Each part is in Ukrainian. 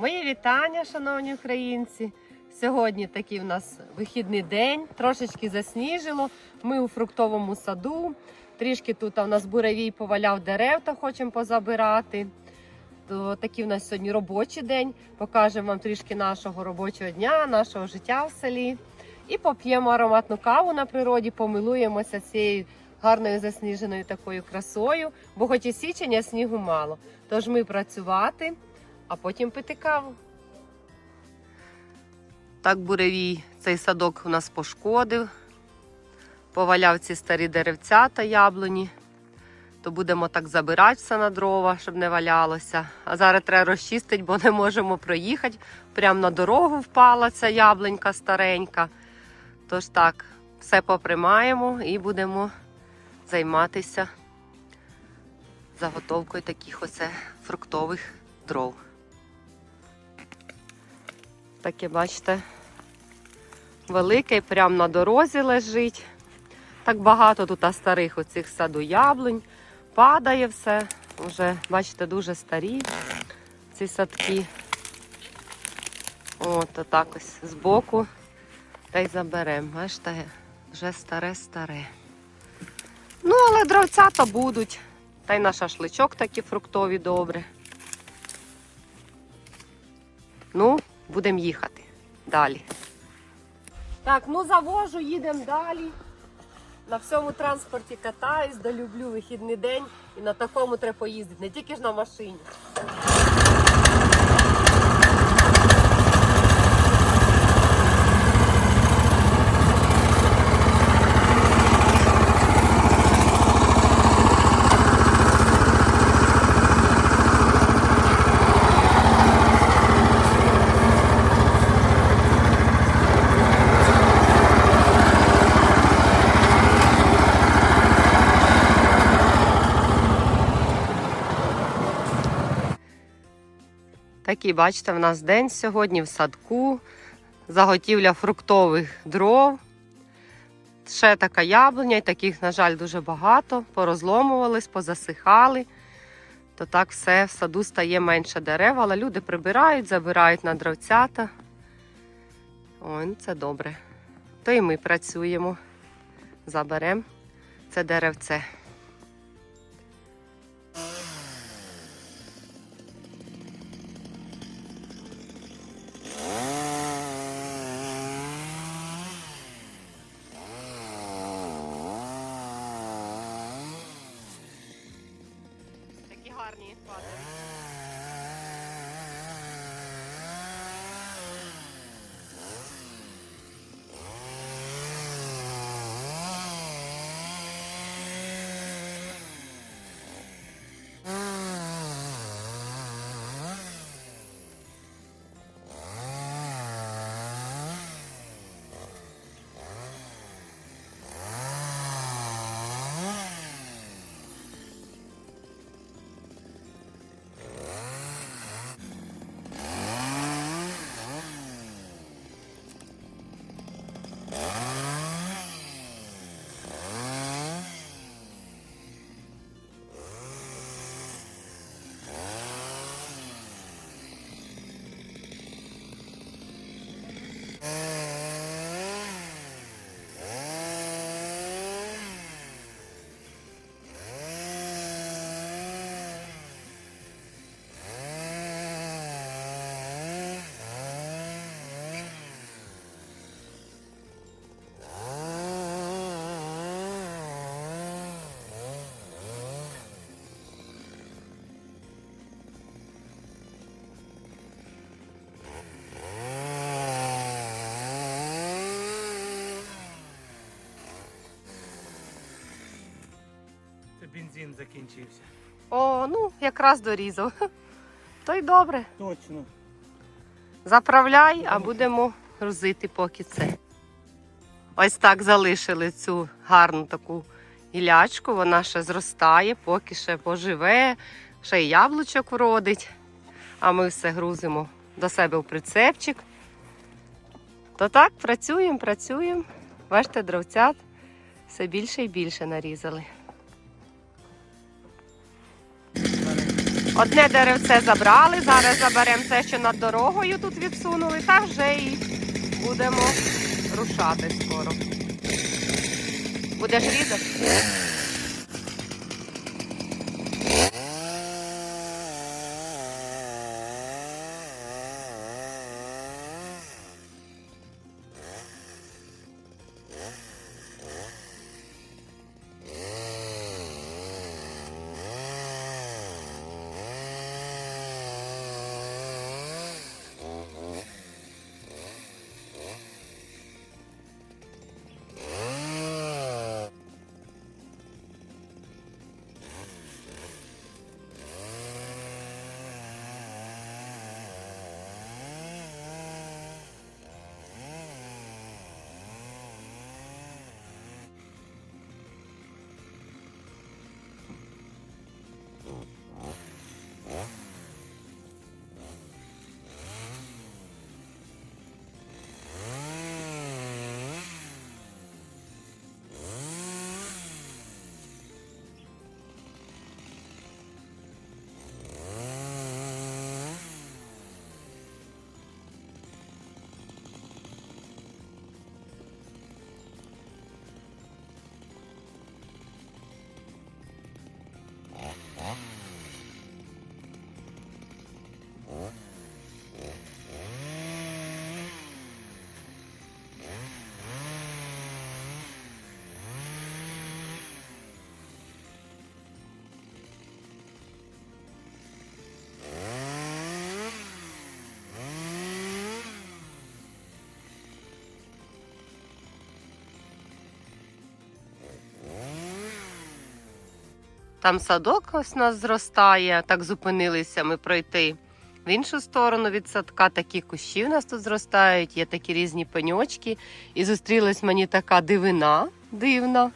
Мої вітання, шановні українці. Сьогодні такий в нас вихідний день, трошечки засніжило. Ми у фруктовому саду. Трішки тут у нас буревій поваляв дерев, та хочемо позабирати. То такий в нас сьогодні робочий день. Покажемо вам трішки нашого робочого дня, нашого життя в селі. І поп'ємо ароматну каву на природі, помилуємося цією гарною засніженою такою красою, бо хоч і січень, а снігу мало. Тож ми працювати, а потім пити каву. Так буревій цей садок у нас пошкодив. Поваляв ці старі деревця та яблуні. То будемо так забирати все на дрова, щоб не валялося. А зараз треба розчистити, бо не можемо проїхати. Прямо на дорогу впала ця яблунька старенька. Тож так, все поприймаємо і будемо займатися заготовкою таких оце фруктових дров. Таке, бачите, великий, прямо на дорозі лежить. Так багато тут старих оцих саду яблунь. Падає все. Вже, бачите, дуже старі ці садки. От, отак ось збоку. Та й заберемо. Бачите, вже старе-старе. Ну, але дровця то будуть. Та й на шашличок такі фруктові добре. Ну, будемо їхати далі. Так, ну завожу, їдемо далі. На всьому транспорті катаюсь, долюблю вихідний день і на такому треба поїздити, не тільки ж на машині. Такий, бачите, в нас день сьогодні в садку, заготівля фруктових дров. Ще така яблуня, і таких, на жаль, дуже багато. Порозломувались, позасихали. То так все в саду стає менше дерев, але люди прибирають, забирають на дровцята. Ой, це добре. То і ми працюємо. Заберемо це деревце. Гарні бензин закінчився. О, ну якраз дорізав. То й добре. Точно. Заправляй, а будемо грузити поки це. Ось так залишили цю гарну таку гілячку. Вона ще зростає, поки ще поживе, ще й яблучок вродить. А ми все грузимо до себе в прицепчик. То так, працюємо, працюємо. Бачите, дровцят все більше і більше нарізали. Одне деревце забрали, зараз заберемо те, що над дорогою тут відсунули, та вже і будемо рушати скоро. Будеш різати? Там садок ось нас зростає, так зупинилися ми пройти. В іншу сторону від садка такі кущі у нас тут зростають, є такі різні пеньочки. І зустрілась мені така дивина дивна.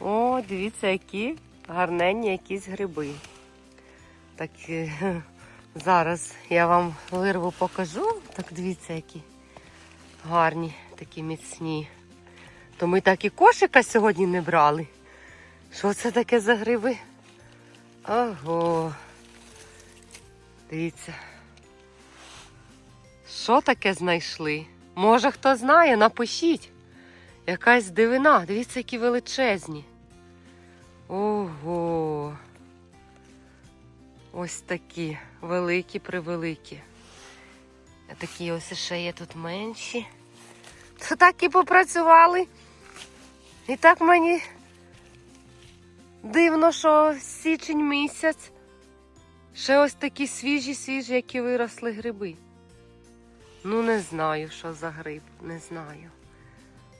О, дивіться, які гарненні якісь гриби. Так е, зараз я вам вирву покажу. Так дивіться, які гарні, такі міцні. То ми так і кошика сьогодні не брали. Що це таке за гриби? Ого. Дивіться. Що таке знайшли? Може, хто знає, напишіть. Якась дивина. Дивіться, які величезні. Ого. Ось такі великі превеликі. А такі ось ще є тут менші. То так і попрацювали. І так мені Дивно, що січень місяць. Ще ось такі свіжі, свіжі, які виросли гриби. Ну, не знаю, що за гриб, не знаю.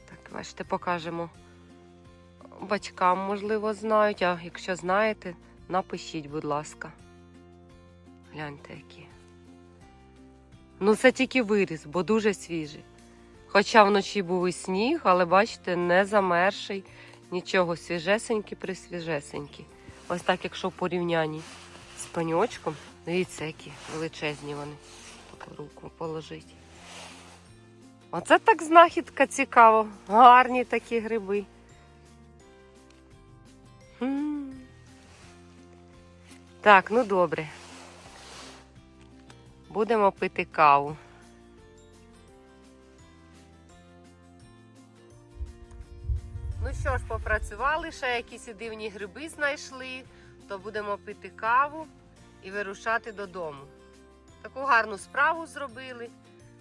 Так, бачите, покажемо. Батькам, можливо, знають, а якщо знаєте, напишіть, будь ласка. Гляньте, які. Ну, це тільки виріс, бо дуже свіжий. Хоча вночі був і сніг, але бачите, не замерший. Нічого, свіжесенькі, присвіжесенькі. Ось так, якщо в порівнянні з паньочком, дивіться, які величезні вони. Таку руку положить. Оце так знахідка цікаво. Гарні такі гриби. Хм. Так, ну добре. Будемо пити каву. Ну що ж, попрацювали, ще якісь дивні гриби знайшли, то будемо пити каву і вирушати додому. Таку гарну справу зробили,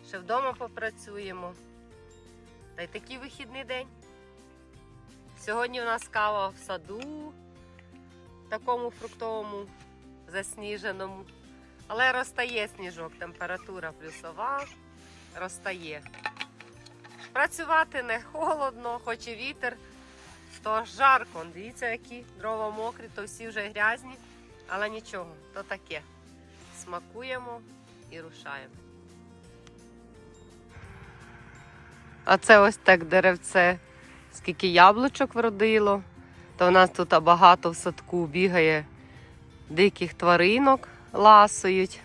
ще вдома попрацюємо. Та й такий вихідний день. Сьогодні у нас кава в саду, такому фруктовому, засніженому. Але розтає сніжок, температура плюсова, розтає. Працювати не холодно, хоч і вітер, то жарко. Дивіться, які дрова мокрі, то всі вже грязні, але нічого, то таке. Смакуємо і рушаємо. А це ось так деревце, скільки яблучок вродило. То в нас тут багато в садку бігає диких тваринок, ласують.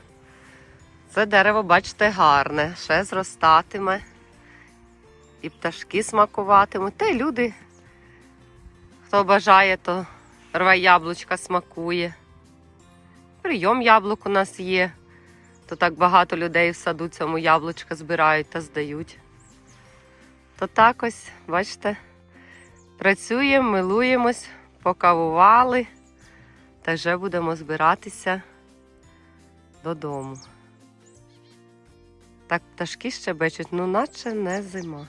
Це дерево, бачите, гарне, ще зростатиме і пташки смакуватимуть. Та й люди, хто бажає, то рве яблучка смакує. Прийом яблук у нас є. То так багато людей в саду цьому яблучка збирають та здають. То так ось, бачите, працюємо, милуємось, покавували та вже будемо збиратися додому. Так пташки щебечуть, ну наче не зима.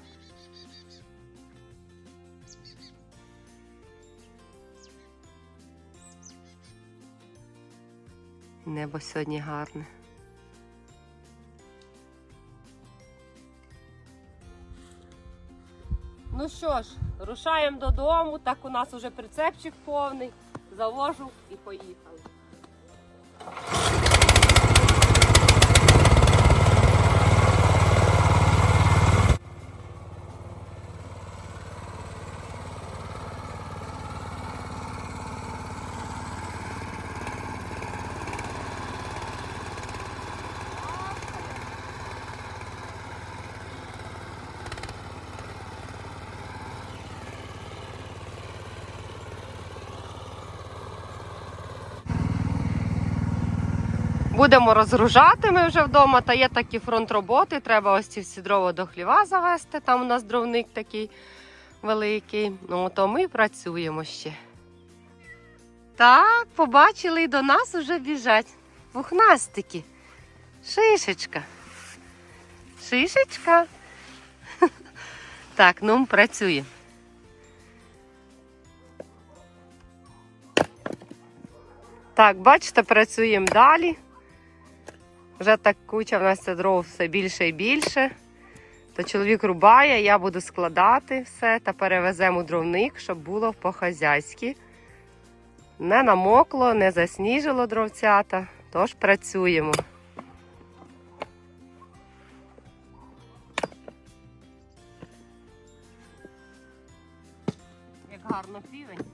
Небо сьогодні гарне. Ну що ж, рушаємо додому. Так у нас уже прицепчик повний. Завожу і поїхали. Будемо розгружати ми вже вдома, та є такі фронт роботи. Треба ось ці всі дрова до хліва завести. Там у нас дровник такий великий. Ну, то ми працюємо ще. Так, побачили, і до нас вже біжать. Пухнастики. Шишечка. Шишечка. Так, ну працюємо. Так, бачите, працюємо далі. Вже так куча в нас це дров все більше і більше. То чоловік рубає, я буду складати все та перевеземо дровник, щоб було по-хазяйськи. Не намокло, не засніжило дровцята, тож працюємо. Як гарно півень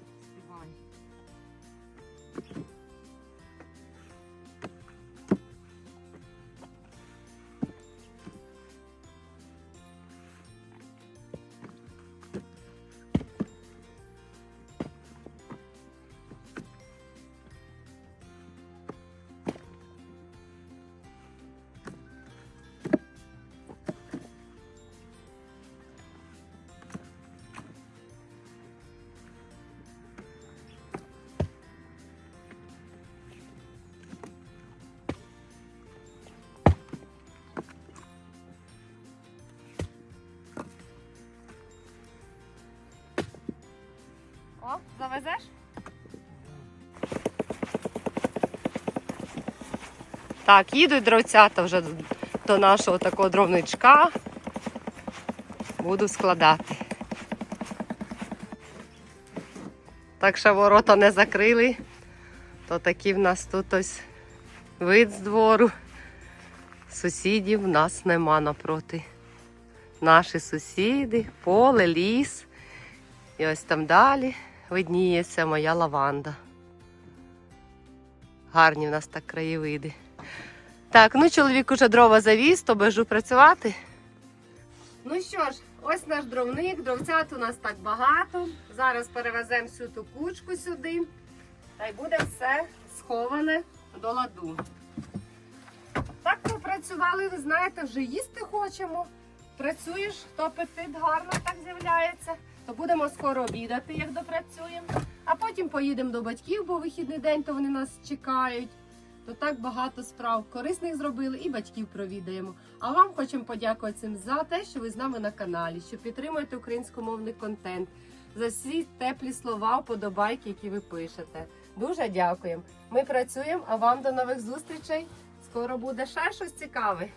Завезеш? Так, їдуть дровцята вже до нашого такого дровничка. Буду складати. Так що ворота не закрили, то такий в нас тут ось вид з двору. Сусідів в нас нема напроти. Наші сусіди, поле, ліс. І ось там далі видніється моя лаванда. Гарні в нас так краєвиди. Так, ну чоловік уже дрова завіз, то бежу працювати. Ну що ж, ось наш дровник, дровцят у нас так багато. Зараз перевеземо всю ту кучку сюди. Та й буде все сховане до ладу. Так ми працювали, ви знаєте, вже їсти хочемо. Працюєш, то апетит гарно так з'являється. То будемо скоро обідати, як допрацюємо. А потім поїдемо до батьків, бо вихідний день, то вони нас чекають. То так багато справ корисних зробили і батьків провідаємо. А вам хочемо подякувати всім за те, що ви з нами на каналі, що підтримуєте українськомовний контент, за всі теплі слова, вподобайки, які ви пишете. Дуже дякуємо. Ми працюємо, а вам до нових зустрічей. Скоро буде ще щось цікаве.